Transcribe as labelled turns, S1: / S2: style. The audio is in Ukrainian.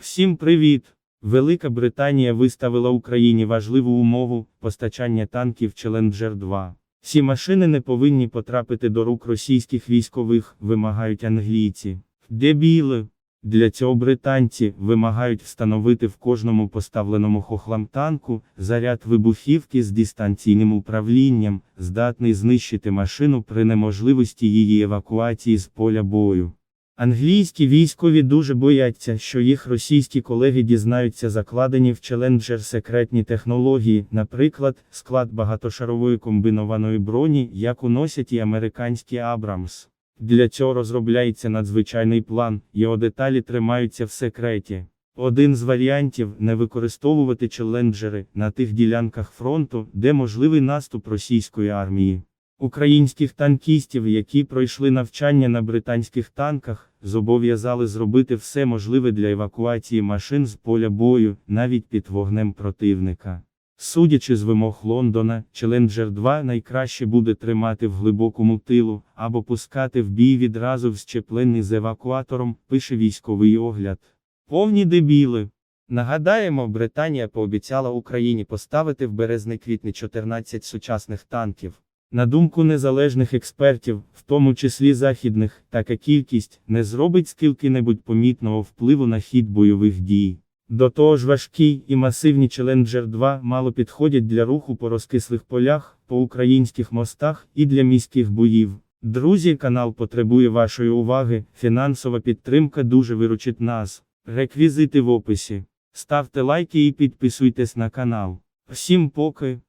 S1: Всім привіт! Велика Британія виставила Україні важливу умову постачання танків Challenger 2. Ці машини не повинні потрапити до рук російських військових, вимагають англійці. Дебіли! Для цього британці вимагають встановити в кожному поставленому хохлам танку заряд вибухівки з дистанційним управлінням, здатний знищити машину при неможливості її евакуації з поля бою. Англійські військові дуже бояться, що їх російські колеги дізнаються закладені в Challenger секретні технології, наприклад, склад багатошарової комбінованої броні, яку носять і американські Абрамс. Для цього розробляється надзвичайний план, його деталі тримаються в секреті. Один з варіантів не використовувати челенджери на тих ділянках фронту, де можливий наступ російської армії. Українських танкістів, які пройшли навчання на британських танках, зобов'язали зробити все можливе для евакуації машин з поля бою, навіть під вогнем противника. Судячи з вимог Лондона, Challenger 2 найкраще буде тримати в глибокому тилу, або пускати в бій відразу щеплений з евакуатором, пише військовий огляд. Повні дебіли. Нагадаємо, Британія пообіцяла Україні поставити в березні-квітні 14 сучасних танків. На думку незалежних експертів, в тому числі західних, така кількість не зробить скільки-небудь помітного впливу на хід бойових дій. До того ж важкі і масивні Challenger 2 мало підходять для руху по розкислих полях, по українських мостах і для міських боїв. Друзі, канал потребує вашої уваги, фінансова підтримка дуже виручить нас. Реквізити в описі. Ставте лайки і підписуйтесь на канал. Всім поки.